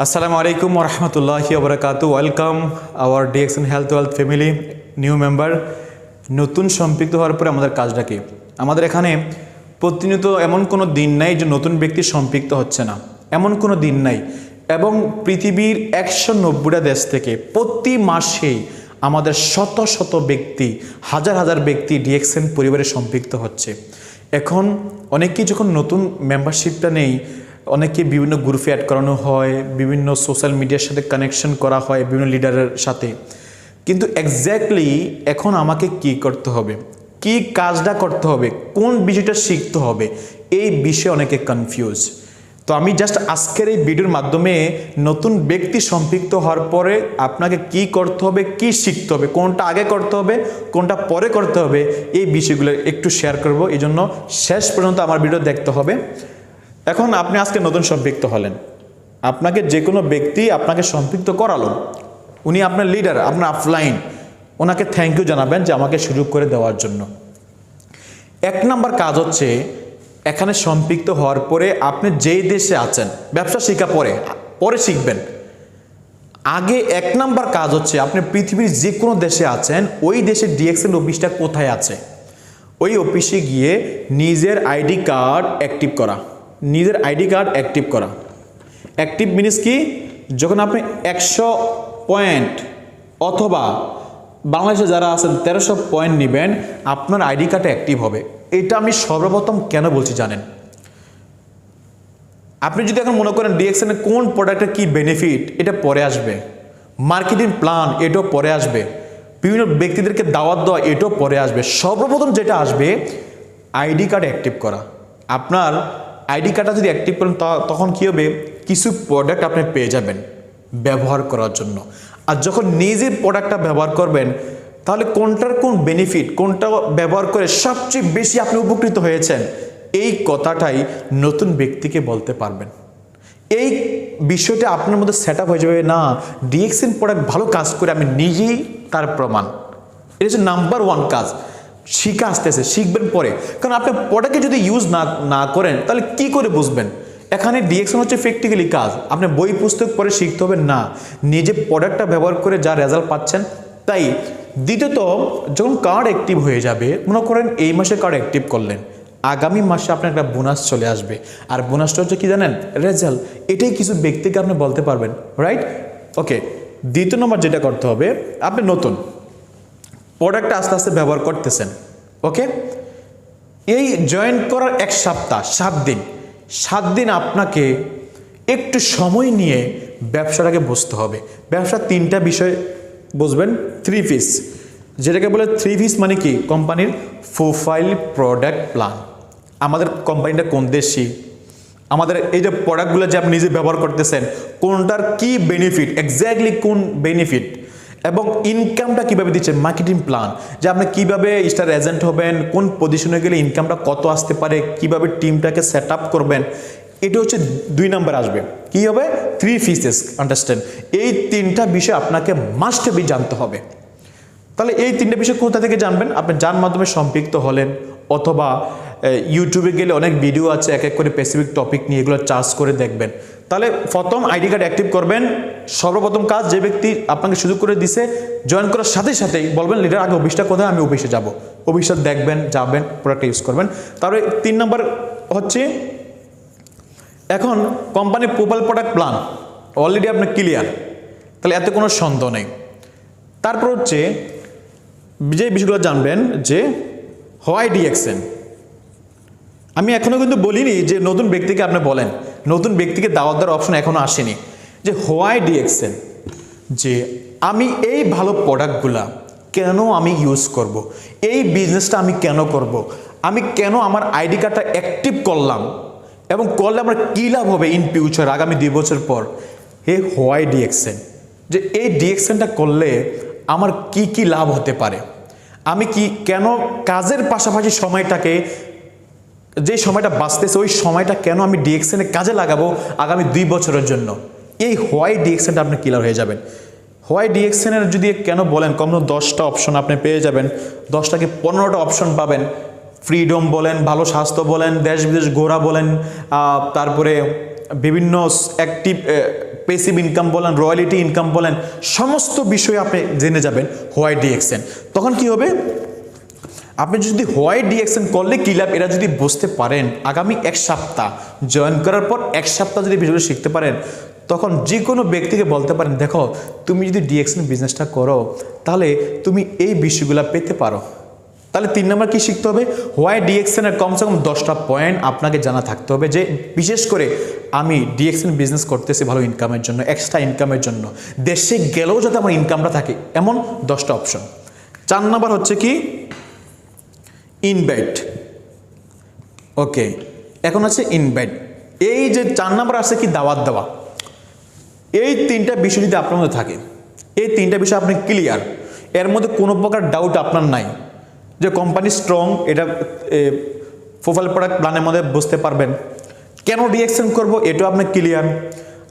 Assalamu আলাইকুম wa rahmatullahi welcome our DXN Health Wealth family, new member. নতুন সম্পৃক্ত হওয়ার পরে আমাদের কাজটা কি? আমাদের এখানে প্রতিনিয়ত এমন কোনো দিন নাই যে নতুন ব্যক্তি সম্পৃক্ত হচ্ছে না। এমন কোনো দিন নাই। এবং পৃথিবীর একশো নব্বইটা দেশ থেকে প্রতি মাসেই আমাদের শত শত ব্যক্তি, হাজার হাজার ব্যক্তি ডিএক্সএন পরিবারে সম্পৃক্ত হচ্ছে। এখন অনেকেই যখন নতুন মেম্বারশিপটা নেই অনেকে বিভিন্ন গ্রুপে অ্যাড করানো হয়, বিভিন্ন সোশ্যাল মিডিয়ার সাথে কানেকশন করা হয়, বিভিন্ন লিডারের সাথে। কিন্তু এক্স্যাক্টলি এখন আমাকে কি করতে হবে? কি কাজটা করতে হবে? কোন বিষয়টা শিখতে হবে? এই বিষয়ে অনেকে কনফিউজ তো আমি জাস্ট আজকের এই ভিডিওর মাধ্যমে নতুন ব্যক্তি সম্পৃক্ত হওয়ার পরে আপনাকে কি করতে হবে, কি শিখতে হবে, কোনটা আগে করতে হবে, কোনটা পরে করতে হবে, এই বিষয়গুলো একটু শেয়ার করব। এই জন্য শেষ পর্যন্ত আমার ভিডিও দেখতে হবে। এখন আপনি আজকে নতুন সম্পৃক্ত হলেন। আপনাকে যে কোনো ব্যক্তি আপনাকে সম্পৃক্ত করালো। উনি আপনার লিডার আপনার আফলাইন ওনাকে থ্যাংক ইউ জানাবেন যে আমাকে সুযোগ করে দেওয়ার জন্য। এক নাম্বার কাজ হচ্ছে, এখানে সম্পৃক্ত হওয়ার পরে আপনি যেই দেশে আছেন, ব্যবসা শেখা পরে পরে শিখবেন। আগে এক নাম্বার কাজ হচ্ছে, আপনি পৃথিবীর যে কোনো দেশে আছেন, ওই দেশের ডিএক্সএল অফিসটা কোথায় আছে? ওই অফিসে গিয়ে নিজের আইডি কার্ড অ্যাক্টিভ করা। নিজের আইডি কার্ড অ্যাক্টিভ করা। অ্যাক্টিভ মিনিস কি? যখন আপনি একশো পয়েন্ট অথবা বাংলাদেশে যারা আছেন, তেরোশো পয়েন্ট নেবেন, আপনার আইডি কার্ড অ্যাক্টিভ হবে। এটা আমি সর্বপ্রথম কেন বলছি জানেন? আপনি যদি এখন মনে করেন ডিএক্সএনের কোন প্রোডাক্টের কি বেনিফিট এটা পরে আসবে। মার্কেটিং প্ল্যান এটাও পরে আসবে। বিভিন্ন ব্যক্তিদেরকে দাওয়াত দেওয়া, এটাও পরে আসবে। সর্বপ্রথম যেটা আসবে, আইডি কার্ড অ্যাক্টিভ করা। আপনার আইডি কার্ডটা যদি অ্যাক্টিভ করেন তখন কী হবে? কিছু প্রোডাক্ট আপনি পেয়ে যাবেন ব্যবহার করার জন্য। আর যখন নিজে প্রোডাক্টটা ব্যবহার করবেন, তাহলে কোনটার কোন বেনিফিট কোনটা ব্যবহার করে সবচেয়ে বেশি আপনি উপকৃত হয়েছেন, এই কথাটাই নতুন ব্যক্তিকে বলতে পারবেন। এই বিষয়টা আপনার মধ্যে সেট হয়ে যাবে, না ডিএক্সএন প্রোডাক্ট ভালো কাজ করে আমি নিজেই তার প্রমাণ। এটা হচ্ছে নাম্বার ওয়ান কাজ। শিখা আসতেছে, শিখবেন পরে। কারণ আপনি প্রোডাক্টকে যদি ইউজ না না করেন, তাহলে কি করে বুঝবেন? এখানে ডিএক্সএন হচ্ছে প্র্যাকটিক্যালি কাজ। আপনি বই, পুস্তক পরে শিখতে হবে, না। নিজে প্রোডাক্টটা ব্যবহার করে যা রেজাল্ট পাচ্ছেন, তাই। দ্বিতীয়ত, যখন কার্ড অ্যাক্টিভ হয়ে যাবে, মনে করেন এই মাসে কার্ড অ্যাক্টিভ করলেন, আগামী মাসে আপনার একটা বোনাস চলে আসবে। আর বোনাসটা হচ্ছে কি জানেন? রেজাল্ট এটাই কিছু ব্যক্তিকে আপনি বলতে পারবেন রাইট ওকে দ্বিতীয় নম্বর যেটা করতে হবে, আপনি নতুন। প্রোডাক্টটা আস্তে আস্তে ব্যবহার করতেছেন ওকে এই জয়েন করার এক সপ্তাহ, সাত দিন। সাত দিন আপনাকে একটু সময় নিয়ে ব্যবসাটাকে বুঝতে হবে। ব্যবসার তিনটা বিষয় বুঝবেন থ্রি পিস যেটাকে বলে থ্রি পিস মানে কি? কোম্পানির প্রোফাইল প্রোডাক্ট প্ল্যান আমাদের কোম্পানিটা কোন দেশি? আমাদের এই যে প্রোডাক্টগুলো যে আপনি নিজে ব্যবহার করতেছেন, কোনটার কি বেনিফিট এক্স্যাক্টলি কোন বেনিফিট এবং ইনকামটা কীভাবে দিচ্ছেন মার্কেটিং প্ল্যান যে আপনি কীভাবে স্টার এজেন্ট হবেন, কোন পজিশনে গেলে ইনকামটা কত আসতে পারে, কীভাবে টিমটাকে সেট আপ করবেন, এটা হচ্ছে দুই নাম্বার আসবে। কি হবে? থ্রি ফিসেস আন্ডারস্ট্যান্ড এই তিনটা বিষয় আপনাকে মাস্ট বি জানতে হবে। তাহলে এই তিনটে বিষয় কোথা থেকে জানবেন? আপনি যার মাধ্যমে সম্পৃক্ত হলেন, অথবা ইউটিউবে গেলে অনেক ভিডিও আছে এক এক করে স্পেসিফিক টপিক নিয়ে এগুলো চার্জ করে দেখবেন। তাহলে প্রথম আইডি কার্ড অ্যাক্টিভ করবেন। সর্বপ্রথম কাজ যে ব্যক্তি আপনাকে সুযোগ করে দিছে জয়েন করার সাথে সাথেই বলবেন লিডার আগে অফিসটা কোথায়? আমি অফিসে যাব। অফিসটা দেখবেন, যাবেন প্রোডাক্ট ইউজ করবেন। তারপরে তিন নম্বর হচ্ছে, এখন কোম্পানির প্রোপাল প্রোডাক্ট প্ল্যান অলরেডি আপনার ক্লিয়ার তাহলে এতে কোনো সন্দেহ নেই। তারপর হচ্ছে, যে বিষয়গুলো জানবেন, যে হোয়াই ডিএক্সএন আমি এখনও কিন্তু বলিনি যে নতুন ব্যক্তিকে আপনি বলেন। নতুন ব্যক্তিকে দাওয়াত দেওয়ার অপশন এখনও আসেনি। যে হোয়াই ডিএক্সএন যে আমি এই ভালো প্রোডাক্টগুলা কেন আমি ইউজ করব। এই বিজনেসটা আমি কেন করব। আমি কেন আমার আইডি কার্ডটা অ্যাক্টিভ করলাম? এবং করলে আমার কী লাভ হবে ইন ফিউচার আগামী দুই বছর পর? হে হোয়াই ডিএক্সএন যে এই ডিএক্সএনটা করলে আমার কি কি লাভ হতে পারে? আমি কি কেন কাজের পাশাপাশি সময়টাকে যে সময়টা বাঁচতেছে, ওই সময়টা কেন আমি ডিএক্সএনে কাজে লাগাবো আগামী দুই বছরের জন্য? এই হোয়াই ডিএক্সএনটা আপনি ক্লিয়ার হয়ে যাবেন। হোয়াই ডিএক্সএনের যদি কেন বলেন কম দশটা অপশন আপনি পেয়ে যাবেন। দশটাকে পনেরোটা অপশন পাবেন। ফ্রিডম বলেন, ভালো স্বাস্থ্য বলেন দেশ বিদেশ ঘোরা বলেন তারপরে বিভিন্ন অ্যাক্টিভ পেসিভ ইনকাম বলেন রয়্যালিটি ইনকাম বলেন, সমস্ত বিষয়ে আপনি জেনে যাবেন হোয়াইট ডিএক্সএন তখন কি হবে? আপনি যদি হোয়াইট ডিএক্সএন করলে কি লাভ? এরা যদি বুঝতে পারেন, আগামী এক সপ্তাহ জয়েন করার পর এক সপ্তাহ যদি বিষয়গুলো শিখতে পারেন, তখন যে কোনো ব্যক্তিকে বলতে পারেন, দেখো, তুমি যদি ডিএক্সএন বিজনেসটা করো, তাহলে তুমি এই বিষয়গুলো পেতে পারো। তাহলে তিন নম্বর কী শিখতে হবে? হোয়াই ডিএক্সএনের কমসে কম দশটা পয়েন্ট আপনাকে জানা থাকতে হবে যে, বিশেষ করে আমি ডিএক্সএন বিজনেস করতেছি ভালো ইনকামের জন্য এক্সট্রা ইনকামের জন্য। দেশে গেলেও যাতে আমার ইনকামটা থাকে, এমন দশটা অপশন চার নম্বর হচ্ছে কি? ইনভাইট ওকে এখন আছে ইনভাইট এই যে চার নম্বর আছে কি দাওয়াত দেওয়া? এই তিনটা বিষয় যদি আপনার মধ্যে থাকে, এই তিনটা বিষয় আপনি ক্লিয়ার এর মধ্যে কোনো প্রকার ডাউট আপনার নাই যে কোম্পানি স্ট্রং এটা প্রোফাইল প্রোডাক্ট প্ল্যানের মধ্যে বুঝতে পারবেন। কেন রিয়াকশন করব? এটাও আপনি ক্লিয়ার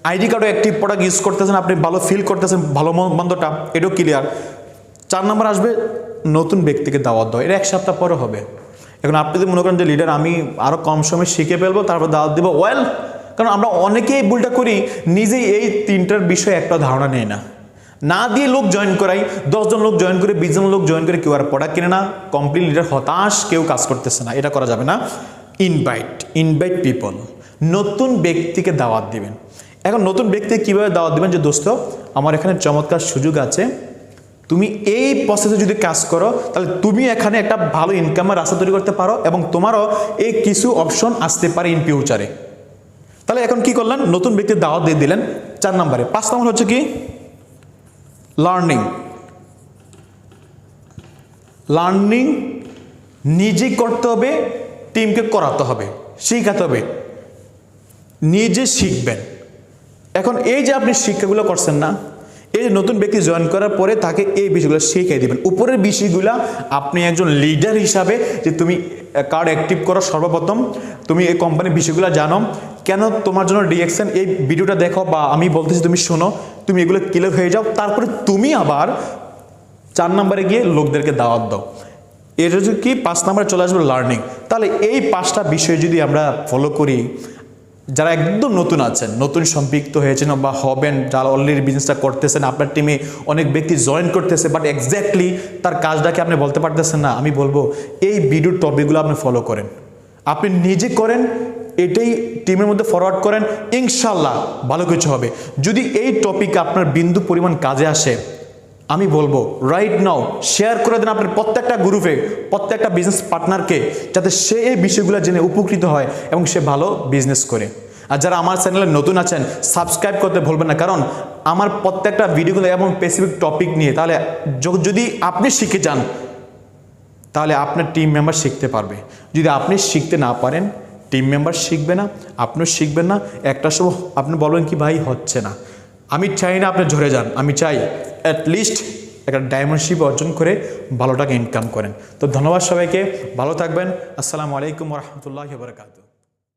আইডি কার্ডও অ্যাক্টিভ প্রোডাক্ট ইউজ করতেছেন, আপনি ভালো ফিল করতেছেন, ভালো মন্দটা, এটাও ক্লিয়ার চার নম্বর আসবে নতুন ব্যক্তিকে দাওয়াত দেওয়া এটা এক সপ্তাহ পরে হবে। এখন আপনি যদি মনে করেন যে লিডার আমি আরও কম সময় শিখে ফেলব, তারপর দাওয়াত দিব ওয়েল কারণ আমরা অনেকেই ভুলটা করি, নিজেই এই তিনটার বিষয়ে একটা ধারণা নেই না। না দিয়ে লোক জয়েন করাই, দশজন লোক জয়েন করে, বিশজন লোক জয়েন করে কেউ আর প্রোডাক্ট কিনে না কমপ্লিট লিডার হতাশ, কেউ কাজ করতেছে না, এটা করা যাবে না। ইনভাইট ইনভাইট পিপল নতুন ব্যক্তিকে দাওয়াত দিবেন। এখন নতুন ব্যক্তি কীভাবে দাওয়াত দিবেন যে দোস্ত, আমার এখানে চমৎকার সুযোগ আছে তুমি এই প্রসেসে যদি কাজ করো, তাহলে তুমি এখানে একটা ভালো ইনকামের রাস্তা তৈরি করতে পারো এবং তোমারও এই কিছু অপশন আসতে পারে ইন ফিউচারে তাহলে এখন কি করলেন? নতুন ব্যক্তির দাওয়াত দিয়ে দিলেন চার নম্বরে। পাঁচ নম্বর হচ্ছে কি? লার্নিং লার্নিং নিজে করতে হবে টিমকে করাতে হবে, শিখাতে হবে। নিজে শিখবেন। এখন এই যে আপনি শিক্ষাগুলো করছেন না এই যে নতুন ব্যক্তি জয়েন করার পরে তাকে এই বিষয়গুলো শিখিয়ে দেবেন। উপরের বিষয়গুলো আপনি একজন লিডার হিসাবে যে তুমি কার্ড অ্যাক্টিভ করো সর্বপ্রথম, তুমি এই কোম্পানির বিষয়গুলো জানো, কেন তোমার জন্য রিয়াকশন এই ভিডিওটা দেখো বা আমি বলতেছি তুমি শোনো, তুমি এগুলো ক্লিয়ার হয়ে যাও, তারপরে তুমি আবার চার নম্বরে গিয়ে লোকদেরকে দাওয়াত দাও। এটা কি, পাঁচ নম্বরে চলে আসবে লার্নিং তাহলে এই পাঁচটা বিষয় যদি আমরা ফলো করি যারা একদম নতুন আছেন, নতুন সম্পৃক্ত হয়েছেন বা হবেন, যারা অলরেডি বিজনেসটা করতেছেন, আপনার টিমে অনেক ব্যক্তি জয়েন করতেছে বাট এক্স্যাক্টলি তার কাজটাকে আপনি বলতে পারতেছেন না, আমি বলব এই ভিডিওর টপিকগুলো আপনি ফলো করেন। আপনি নিজে করেন, এটাই টিমের মধ্যে ফরওয়ার্ড করেন ইনশাল্লাহ ভালো কিছু হবে। যদি এই টপিক আপনার বিন্দু পরিমাণ কাজে আসে আমি বলব রাইট নাও শেয়ার করে দেন আপনার প্রত্যেকটা গ্রুপে প্রত্যেকটা বিজনেস পার্টনারকে যাতে সে এই বিষয়গুলো জেনে উপকৃত হয় এবং সে ভালো বিজনেস করে। আর যারা আমার চ্যানেলে নতুন আছেন সাবস্ক্রাইব করতে ভুলবেন না। কারণ, আমার প্রত্যেকটা ভিডিওগুলো এবং স্পেসিফিক টপিক নিয়ে, তাহলে যদি আপনি শিখে যান, তাহলে আপনার টিম মেম্বার শিখতে পারবে। যদি আপনি শিখতে না পারেন টিম মেম্বার শিখবে না, আপনিও শিখবেন না। একটা সময় আপনি বলবেন কি, ভাই, হচ্ছে না। আমি চাই না আপনি ঝরে যান, আমি চাই অ্যাটলিস্ট একটা ডায়মন্ডশিপ অর্জন করে ভালো টাকা ইনকাম করেন। তো ধন্যবাদ সবাইকে, ভালো থাকবেন, আসসালামু আলাইকুম রহমতুল্লাহ বরকাত